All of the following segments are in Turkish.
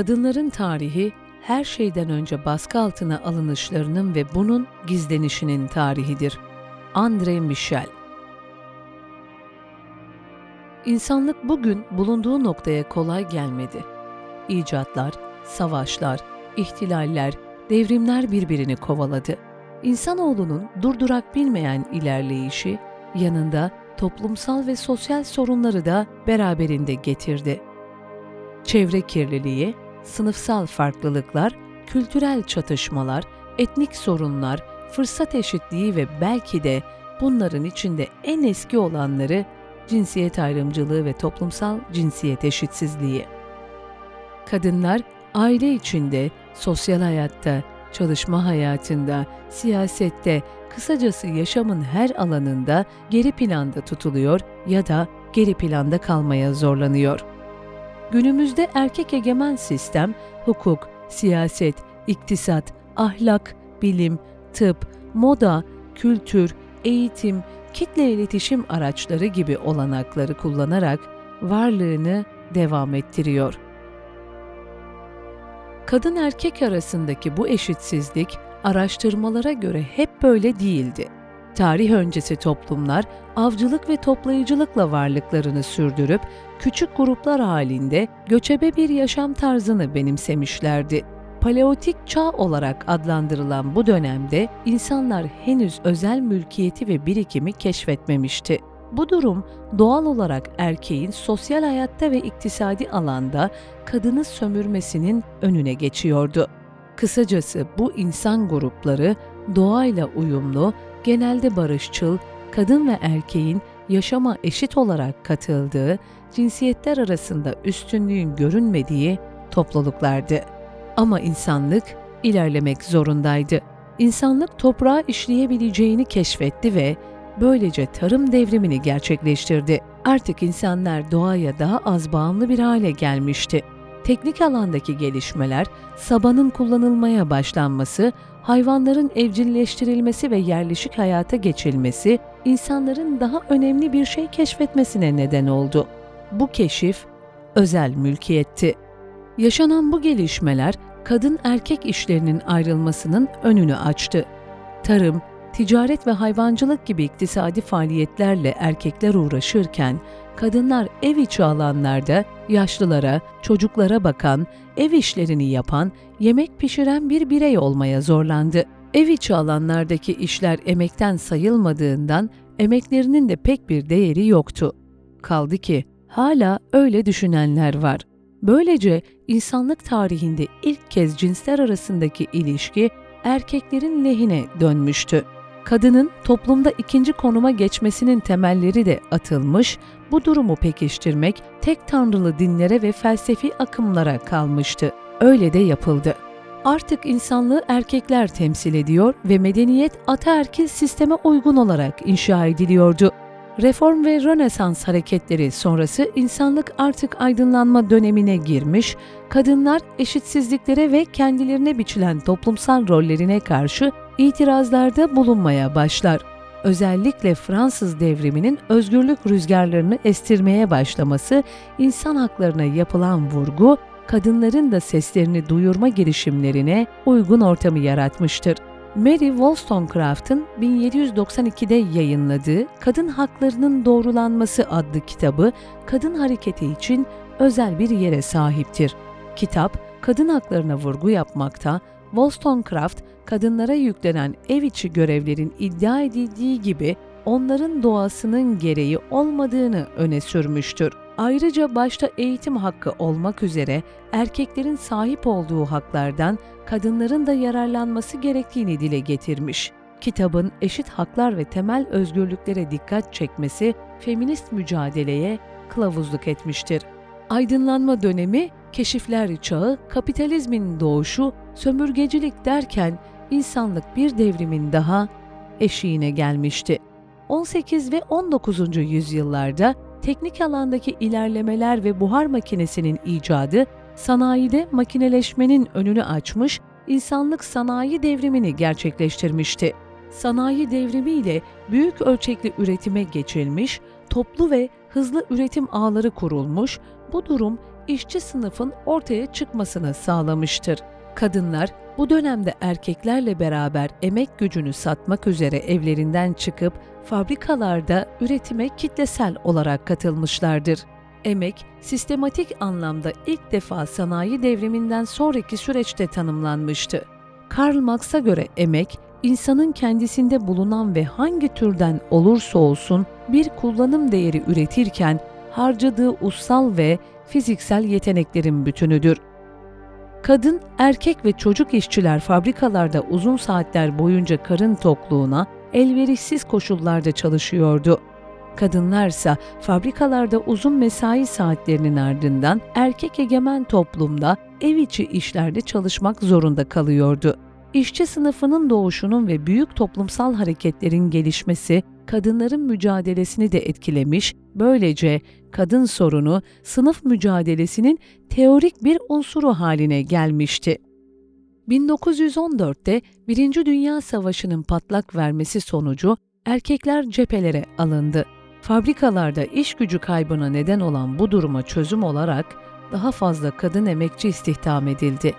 Kadınların tarihi her şeyden önce baskı altına alınışlarının ve bunun gizlenişinin tarihidir. André Michel İnsanlık bugün bulunduğu noktaya kolay gelmedi. İcatlar, savaşlar, ihtilaller, devrimler birbirini kovaladı. İnsanoğlunun durdurak bilmeyen ilerleyişi yanında toplumsal ve sosyal sorunları da beraberinde getirdi. Çevre kirliliği, sınıfsal farklılıklar, kültürel çatışmalar, etnik sorunlar, fırsat eşitliği ve belki de bunların içinde en eski olanları cinsiyet ayrımcılığı ve toplumsal cinsiyet eşitsizliği. Kadınlar aile içinde, sosyal hayatta, çalışma hayatında, siyasette, kısacası yaşamın her alanında geri planda tutuluyor ya da geri planda kalmaya zorlanıyor. Günümüzde erkek egemen sistem, hukuk, siyaset, iktisat, ahlak, bilim, tıp, moda, kültür, eğitim, kitle iletişim araçları gibi olanakları kullanarak varlığını devam ettiriyor. Kadın erkek arasındaki bu eşitsizlik araştırmalara göre hep böyle değildi. Tarih öncesi toplumlar avcılık ve toplayıcılıkla varlıklarını sürdürüp küçük gruplar halinde göçebe bir yaşam tarzını benimsemişlerdi. Paleotik çağ olarak adlandırılan bu dönemde insanlar henüz özel mülkiyeti ve birikimi keşfetmemişti. Bu durum doğal olarak erkeğin sosyal hayatta ve iktisadi alanda kadını sömürmesinin önüne geçiyordu. Kısacası bu insan grupları doğayla uyumlu, genelde barışçıl, kadın ve erkeğin yaşama eşit olarak katıldığı, cinsiyetler arasında üstünlüğün görünmediği topluluklardı. Ama insanlık ilerlemek zorundaydı. İnsanlık toprağı işleyebileceğini keşfetti ve böylece tarım devrimini gerçekleştirdi. Artık insanlar doğaya daha az bağımlı bir hale gelmişti. Teknik alandaki gelişmeler, sabanın kullanılmaya başlanması, hayvanların evcilleştirilmesi ve yerleşik hayata geçilmesi, insanların daha önemli bir şey keşfetmesine neden oldu. Bu keşif, özel mülkiyetti. Yaşanan bu gelişmeler, kadın erkek işlerinin ayrılmasının önünü açtı. Tarım, ticaret ve hayvancılık gibi iktisadi faaliyetlerle erkekler uğraşırken, kadınlar ev içi alanlarda yaşlılara, çocuklara bakan, ev işlerini yapan, yemek pişiren bir birey olmaya zorlandı. Ev içi alanlardaki işler emekten sayılmadığından emeklerinin de pek bir değeri yoktu. Kaldı ki hala öyle düşünenler var. Böylece insanlık tarihinde ilk kez cinsler arasındaki ilişki erkeklerin lehine dönmüştü. Kadının toplumda ikinci konuma geçmesinin temelleri de atılmış, bu durumu pekiştirmek tek tanrılı dinlere ve felsefi akımlara kalmıştı. Öyle de yapıldı. Artık insanlığı erkekler temsil ediyor ve medeniyet ataerkil sisteme uygun olarak inşa ediliyordu. Reform ve Rönesans hareketleri sonrası insanlık artık aydınlanma dönemine girmiş, kadınlar eşitsizliklere ve kendilerine biçilen toplumsal rollerine karşı itirazlarda bulunmaya başlar. Özellikle Fransız devriminin özgürlük rüzgarlarını estirmeye başlaması, insan haklarına yapılan vurgu, kadınların da seslerini duyurma girişimlerine uygun ortamı yaratmıştır. Mary Wollstonecraft'ın 1792'de yayınladığı Kadın Haklarının Doğrulanması adlı kitabı kadın hareketi için özel bir yere sahiptir. Kitap, kadın haklarına vurgu yapmakta, Wollstonecraft, kadınlara yüklenen ev içi görevlerin iddia edildiği gibi onların doğasının gereği olmadığını öne sürmüştür. Ayrıca başta eğitim hakkı olmak üzere erkeklerin sahip olduğu haklardan kadınların da yararlanması gerektiğini dile getirmiş. Kitabın eşit haklar ve temel özgürlüklere dikkat çekmesi feminist mücadeleye kılavuzluk etmiştir. Aydınlanma dönemi, keşifler çağı, kapitalizmin doğuşu, sömürgecilik derken insanlık bir devrimin daha eşiğine gelmişti. 18 ve 19. yüzyıllarda teknik alandaki ilerlemeler ve buhar makinesinin icadı sanayide makineleşmenin önünü açmış, insanlık sanayi devrimini gerçekleştirmişti. Sanayi devrimi ile büyük ölçekli üretime geçilmiş, toplu ve hızlı üretim ağları kurulmuş, bu durum işçi sınıfın ortaya çıkmasını sağlamıştır. Kadınlar bu dönemde erkeklerle beraber emek gücünü satmak üzere evlerinden çıkıp fabrikalarda üretime kitlesel olarak katılmışlardır. Emek, sistematik anlamda ilk defa sanayi devriminden sonraki süreçte tanımlanmıştı. Karl Marx'a göre emek, insanın kendisinde bulunan ve hangi türden olursa olsun bir kullanım değeri üretirken harcadığı ussal ve fiziksel yeteneklerin bütünüdür. Kadın, erkek ve çocuk işçiler fabrikalarda uzun saatler boyunca karın tokluğuna, elverişsiz koşullarda çalışıyordu. Kadınlarsa fabrikalarda uzun mesai saatlerinin ardından erkek egemen toplumda ev içi işlerde çalışmak zorunda kalıyordu. İşçi sınıfının doğuşunun ve büyük toplumsal hareketlerin gelişmesi kadınların mücadelesini de etkilemiş, böylece kadın sorunu sınıf mücadelesinin teorik bir unsuru haline gelmişti. 1914'te Birinci Dünya Savaşı'nın patlak vermesi sonucu erkekler cephelere alındı. Fabrikalarda iş gücü kaybına neden olan bu duruma çözüm olarak daha fazla kadın emekçi istihdam edildi.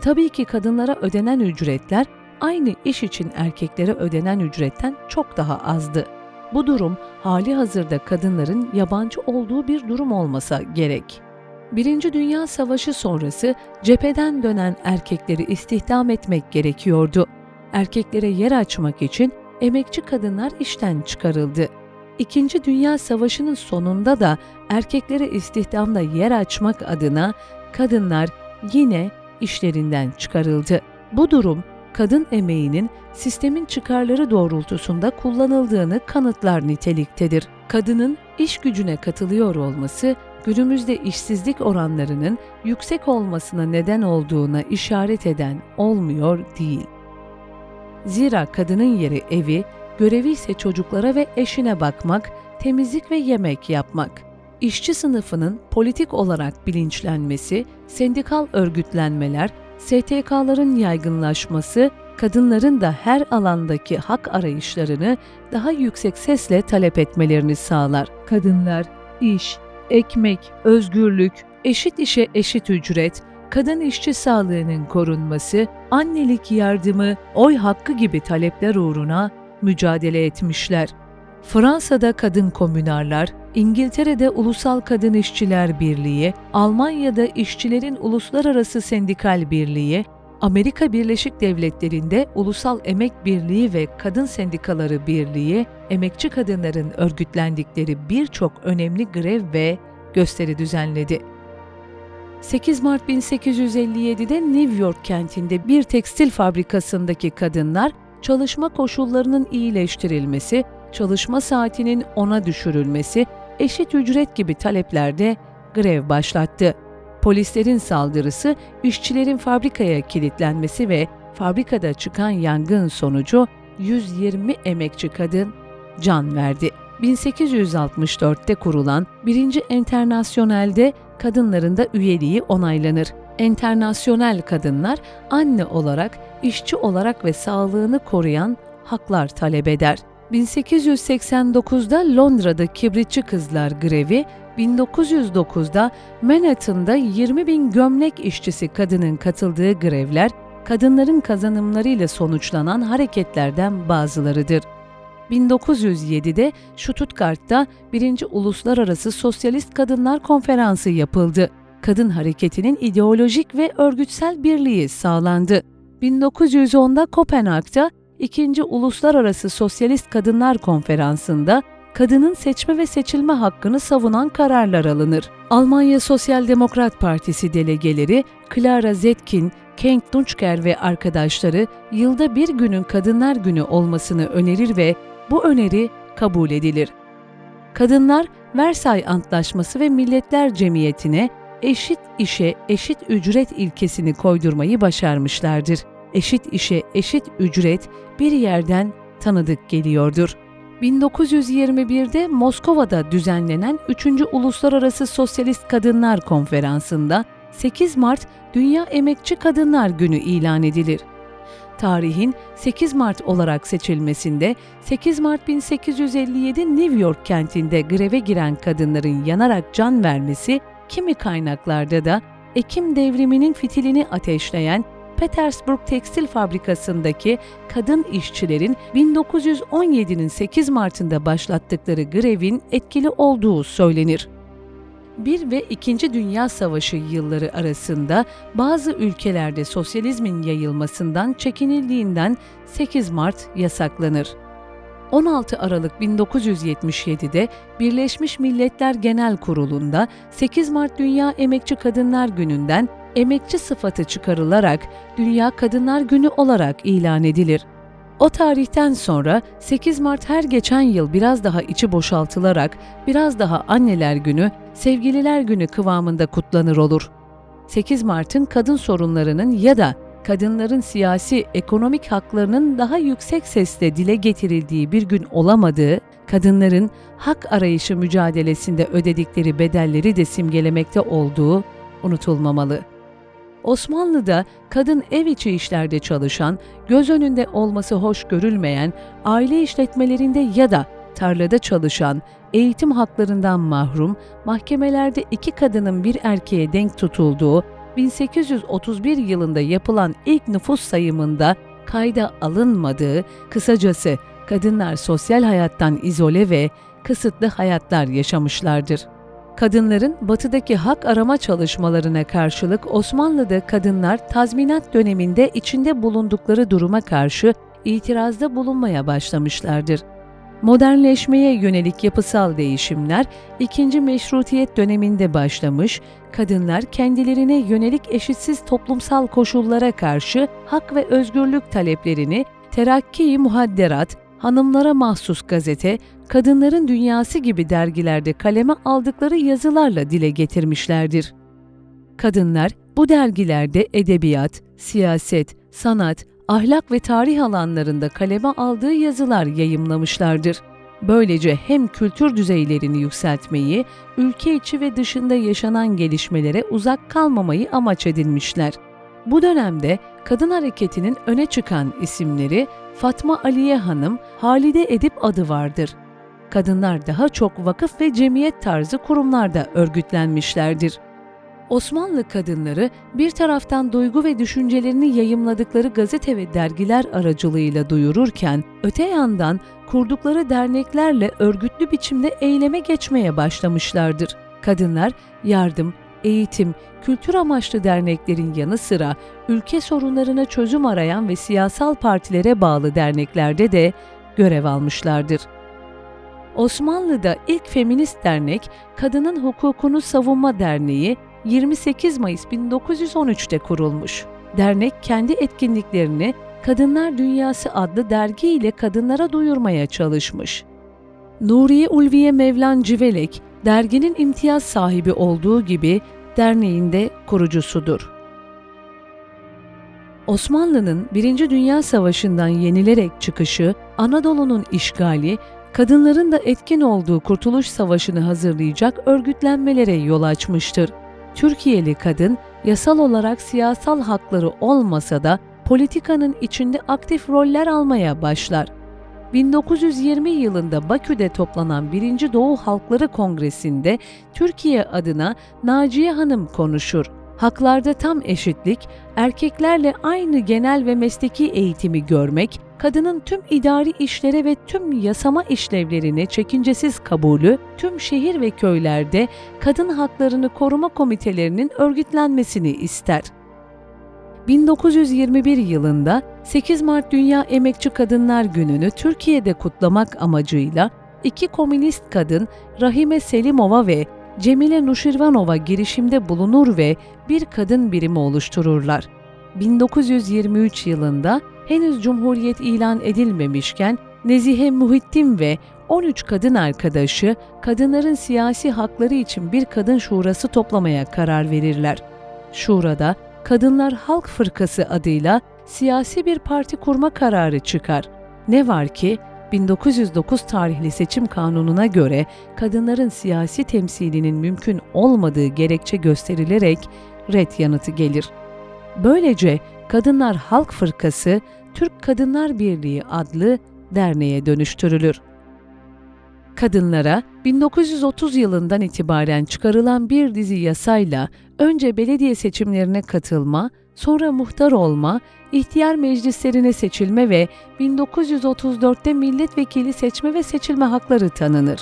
Tabii ki kadınlara ödenen ücretler aynı iş için erkeklere ödenen ücretten çok daha azdı. Bu durum hali hazırda kadınların yabancı olduğu bir durum olmasa gerek. Birinci Dünya Savaşı sonrası cepheden dönen erkekleri istihdam etmek gerekiyordu. Erkeklere yer açmak için emekçi kadınlar işten çıkarıldı. İkinci Dünya Savaşı'nın sonunda da erkeklere istihdamda yer açmak adına kadınlar yine işlerinden çıkarıldı. Bu durum kadın emeğinin sistemin çıkarları doğrultusunda kullanıldığını kanıtlar niteliktedir. Kadının iş gücüne katılıyor olması günümüzde işsizlik oranlarının yüksek olmasına neden olduğuna işaret eden olmuyor değil. Zira kadının yeri evi, görevi ise çocuklara ve eşine bakmak, temizlik ve yemek yapmak. İşçi sınıfının politik olarak bilinçlenmesi, sendikal örgütlenmeler, STK'ların yaygınlaşması, kadınların da her alandaki hak arayışlarını daha yüksek sesle talep etmelerini sağlar. Kadınlar, iş, ekmek, özgürlük, eşit işe eşit ücret, kadın işçi sağlığının korunması, annelik yardımı, oy hakkı gibi talepler uğruna mücadele etmişler. Fransa'da kadın komünarlar, İngiltere'de Ulusal Kadın İşçiler Birliği, Almanya'da İşçilerin Uluslararası Sendikal Birliği, Amerika Birleşik Devletleri'nde Ulusal Emek Birliği ve Kadın Sendikaları Birliği, emekçi kadınların örgütlendikleri birçok önemli grev ve gösteri düzenledi. 8 Mart 1857'de New York kentinde bir tekstil fabrikasındaki kadınlar çalışma koşullarının iyileştirilmesi, çalışma saatinin ona düşürülmesi, eşit ücret gibi taleplerde grev başlattı. Polislerin saldırısı, işçilerin fabrikaya kilitlenmesi ve fabrikada çıkan yangın sonucu 120 emekçi kadın can verdi. 1864'te kurulan 1. Enternasyonel'de kadınların da üyeliği onaylanır. Enternasyonel kadınlar anne olarak, işçi olarak ve sağlığını koruyan haklar talep eder. 1889'da Londra'da kibritçi kızlar grevi, 1909'da Manhattan'da 20 bin gömlek işçisi kadının katıldığı grevler, kadınların kazanımlarıyla sonuçlanan hareketlerden bazılarıdır. 1907'de Stuttgart'ta 1. Uluslararası Sosyalist Kadınlar Konferansı yapıldı. Kadın hareketinin ideolojik ve örgütsel birliği sağlandı. 1910'da Kopenhag'da 2. Uluslararası Sosyalist Kadınlar Konferansı'nda kadının seçme ve seçilme hakkını savunan kararlar alınır. Almanya Sosyal Demokrat Partisi delegeleri Clara Zetkin, Kent Dunçker ve arkadaşları yılda bir günün Kadınlar Günü olmasını önerir ve bu öneri kabul edilir. Kadınlar Versay Antlaşması ve Milletler Cemiyeti'ne eşit işe eşit ücret ilkesini koydurmayı başarmışlardır. Eşit işe eşit ücret bir yerden tanıdık geliyordur. 1921'de Moskova'da düzenlenen 3. Uluslararası Sosyalist Kadınlar Konferansı'nda 8 Mart Dünya Emekçi Kadınlar Günü ilan edilir. tarihin 8 Mart olarak seçilmesinde 8 Mart 1857 New York kentinde greve giren kadınların yanarak can vermesi, kimi kaynaklarda da Ekim devriminin fitilini ateşleyen Petersburg Tekstil Fabrikası'ndaki kadın işçilerin 1917'nin 8 Mart'ında başlattıkları grevin etkili olduğu söylenir. Bir ve İkinci Dünya Savaşı yılları arasında bazı ülkelerde sosyalizmin yayılmasından çekinildiğinden 8 Mart yasaklanır. 16 Aralık 1977'de Birleşmiş Milletler Genel Kurulu'nda 8 Mart Dünya Emekçi Kadınlar Günü'nden emekçi sıfatı çıkarılarak Dünya Kadınlar Günü olarak ilan edilir. O tarihten sonra 8 Mart her geçen yıl biraz daha içi boşaltılarak biraz daha Anneler Günü, Sevgililer Günü kıvamında kutlanır olur. 8 Mart'ın kadın sorunlarının ya da kadınların siyasi, ekonomik haklarının daha yüksek sesle dile getirildiği bir gün olamadığı, kadınların hak arayışı mücadelesinde ödedikleri bedelleri de simgelemekte olduğu unutulmamalı. Osmanlı'da kadın ev içi işlerde çalışan, göz önünde olması hoş görülmeyen, aile işletmelerinde ya da tarlada çalışan, eğitim haklarından mahrum, mahkemelerde iki kadının bir erkeğe denk tutulduğu, 1831 yılında yapılan ilk nüfus sayımında kayda alınmadığı, kısacası kadınlar sosyal hayattan izole ve kısıtlı hayatlar yaşamışlardır. Kadınların batıdaki hak arama çalışmalarına karşılık Osmanlı'da kadınlar tazminat döneminde içinde bulundukları duruma karşı itirazda bulunmaya başlamışlardır. Modernleşmeye yönelik yapısal değişimler ikinci meşrutiyet döneminde başlamış, kadınlar kendilerine yönelik eşitsiz toplumsal koşullara karşı hak ve özgürlük taleplerini terakki muhadderat, hanımlara mahsus gazete, kadınların dünyası gibi dergilerde kaleme aldıkları yazılarla dile getirmişlerdir. Kadınlar bu dergilerde edebiyat, siyaset, sanat, ahlak ve tarih alanlarında kaleme aldığı yazılar yayımlamışlardır. Böylece hem kültür düzeylerini yükseltmeyi, ülke içi ve dışında yaşanan gelişmelere uzak kalmamayı amaç edinmişler. Bu dönemde kadın hareketinin öne çıkan isimleri Fatma Aliye Hanım, Halide Edip adı vardır. Kadınlar daha çok vakıf ve cemiyet tarzı kurumlarda örgütlenmişlerdir. Osmanlı kadınları bir taraftan duygu ve düşüncelerini yayımladıkları gazete ve dergiler aracılığıyla duyururken, öte yandan kurdukları derneklerle örgütlü biçimde eyleme geçmeye başlamışlardır. Kadınlar yardım, eğitim, kültür amaçlı derneklerin yanı sıra ülke sorunlarına çözüm arayan ve siyasal partilere bağlı derneklerde de görev almışlardır. Osmanlı'da ilk feminist dernek Kadının Hukukunu Savunma Derneği 28 Mayıs 1913'te kurulmuş. Dernek kendi etkinliklerini Kadınlar Dünyası adlı dergi ile kadınlara duyurmaya çalışmış. Nuriye Ulviye Mevlan Civelek, derginin imtiyaz sahibi olduğu gibi derneğin de kurucusudur. Osmanlı'nın Birinci Dünya Savaşı'ndan yenilerek çıkışı, Anadolu'nun işgali, kadınların da etkin olduğu Kurtuluş Savaşı'nı hazırlayacak örgütlenmelere yol açmıştır. Türkiye'li kadın yasal olarak siyasal hakları olmasa da politikanın içinde aktif roller almaya başlar. 1920 yılında Bakü'de toplanan 1. Doğu Halkları Kongresi'nde Türkiye adına Naciye Hanım konuşur. Haklarda tam eşitlik, erkeklerle aynı genel ve mesleki eğitimi görmek, kadının tüm idari işlere ve tüm yasama işlevlerine çekincesiz kabulü, tüm şehir ve köylerde kadın haklarını koruma komitelerinin örgütlenmesini ister. 1921 yılında 8 Mart Dünya Emekçi Kadınlar Günü'nü Türkiye'de kutlamak amacıyla iki komünist kadın Rahime Selimova ve Cemile Nuşirvanova girişimde bulunur ve bir kadın birimi oluştururlar. 1923 yılında henüz cumhuriyet ilan edilmemişken Nezihe Muhittin ve 13 kadın arkadaşı kadınların siyasi hakları için bir kadın şurası toplamaya karar verirler. Şurada Kadınlar Halk Fırkası adıyla siyasi bir parti kurma kararı çıkar. Ne var ki 1909 tarihli seçim kanununa göre kadınların siyasi temsilinin mümkün olmadığı gerekçe gösterilerek red yanıtı gelir. Böylece Kadınlar Halk Fırkası Türk Kadınlar Birliği adlı derneğe dönüştürülür. Kadınlara 1930 yılından itibaren çıkarılan bir dizi yasayla önce belediye seçimlerine katılma, sonra muhtar olma, ihtiyar meclislerine seçilme ve 1934'te milletvekili seçme ve seçilme hakları tanınır.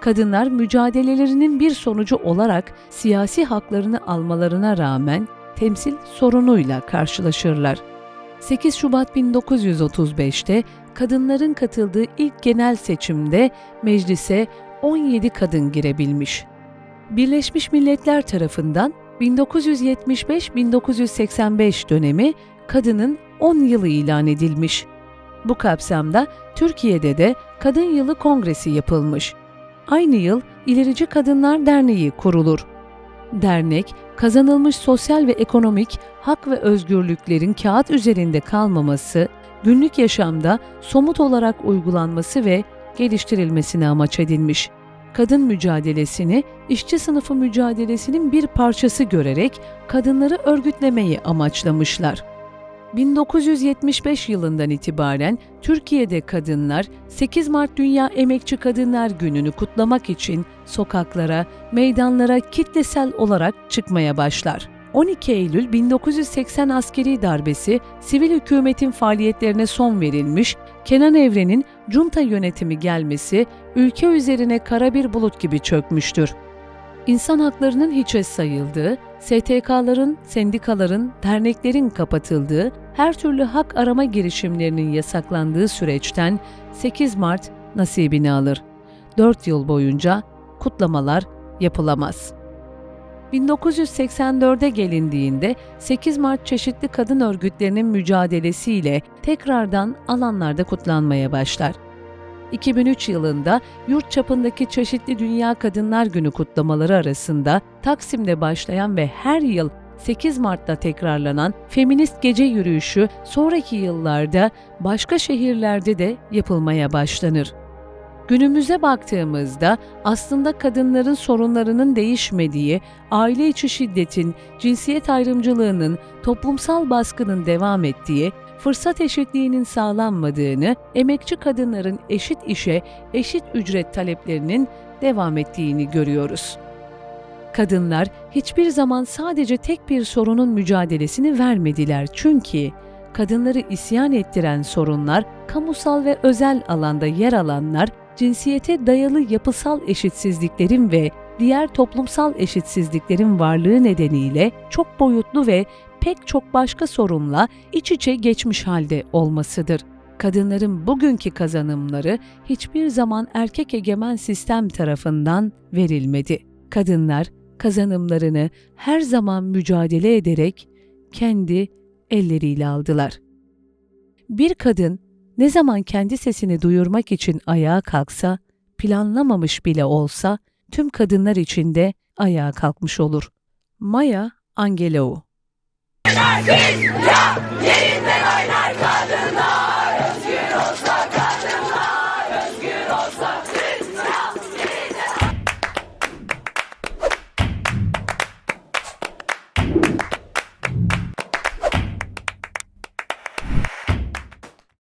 Kadınlar mücadelelerinin bir sonucu olarak siyasi haklarını almalarına rağmen temsil sorunuyla karşılaşırlar. 8 Şubat 1935'te kadınların katıldığı ilk genel seçimde meclise 17 kadın girebilmiş. Birleşmiş Milletler tarafından 1975-1985 dönemi kadının 10 yılı ilan edilmiş. Bu kapsamda Türkiye'de de Kadın Yılı Kongresi yapılmış. Aynı yıl İlerici Kadınlar Derneği kurulur. Dernek, kazanılmış sosyal ve ekonomik hak ve özgürlüklerin kağıt üzerinde kalmaması, günlük yaşamda somut olarak uygulanması ve geliştirilmesini amaç edinmiş. Kadın mücadelesini işçi sınıfı mücadelesinin bir parçası görerek kadınları örgütlemeyi amaçlamışlar. 1975 yılından itibaren Türkiye'de kadınlar 8 Mart Dünya Emekçi Kadınlar Günü'nü kutlamak için sokaklara, meydanlara kitlesel olarak çıkmaya başlar. 12 Eylül 1980 askeri darbesi sivil hükümetin faaliyetlerine son verilmiş, Kenan Evren'in junta yönetimi gelmesi ülke üzerine kara bir bulut gibi çökmüştür. İnsan haklarının hiçe sayıldığı, STK'ların, sendikaların, derneklerin kapatıldığı, her türlü hak arama girişimlerinin yasaklandığı süreçten 8 Mart nasibini alır. 4 yıl boyunca kutlamalar yapılamaz. 1984'e gelindiğinde 8 Mart çeşitli kadın örgütlerinin mücadelesiyle tekrardan alanlarda kutlanmaya başlar. 2003 yılında yurt çapındaki çeşitli Dünya Kadınlar Günü kutlamaları arasında Taksim'de başlayan ve her yıl 8 Mart'ta tekrarlanan feminist gece yürüyüşü sonraki yıllarda başka şehirlerde de yapılmaya başlanır. Günümüze baktığımızda aslında kadınların sorunlarının değişmediği, aile içi şiddetin, cinsiyet ayrımcılığının, toplumsal baskının devam ettiği, fırsat eşitliğinin sağlanmadığını, emekçi kadınların eşit işe, eşit ücret taleplerinin devam ettiğini görüyoruz. Kadınlar hiçbir zaman sadece tek bir sorunun mücadelesini vermediler çünkü kadınları isyan ettiren sorunlar, kamusal ve özel alanda yer alanlar, cinsiyete dayalı yapısal eşitsizliklerin ve diğer toplumsal eşitsizliklerin varlığı nedeniyle çok boyutlu ve pek çok başka sorunla iç içe geçmiş halde olmasıdır. Kadınların bugünkü kazanımları hiçbir zaman erkek egemen sistem tarafından verilmedi. Kadınlar kazanımlarını her zaman mücadele ederek kendi elleriyle aldılar. Bir kadın ne zaman kendi sesini duyurmak için ayağa kalksa, planlamamış bile olsa tüm kadınlar içinde ayağa kalkmış olur. Maya Angelou 一二一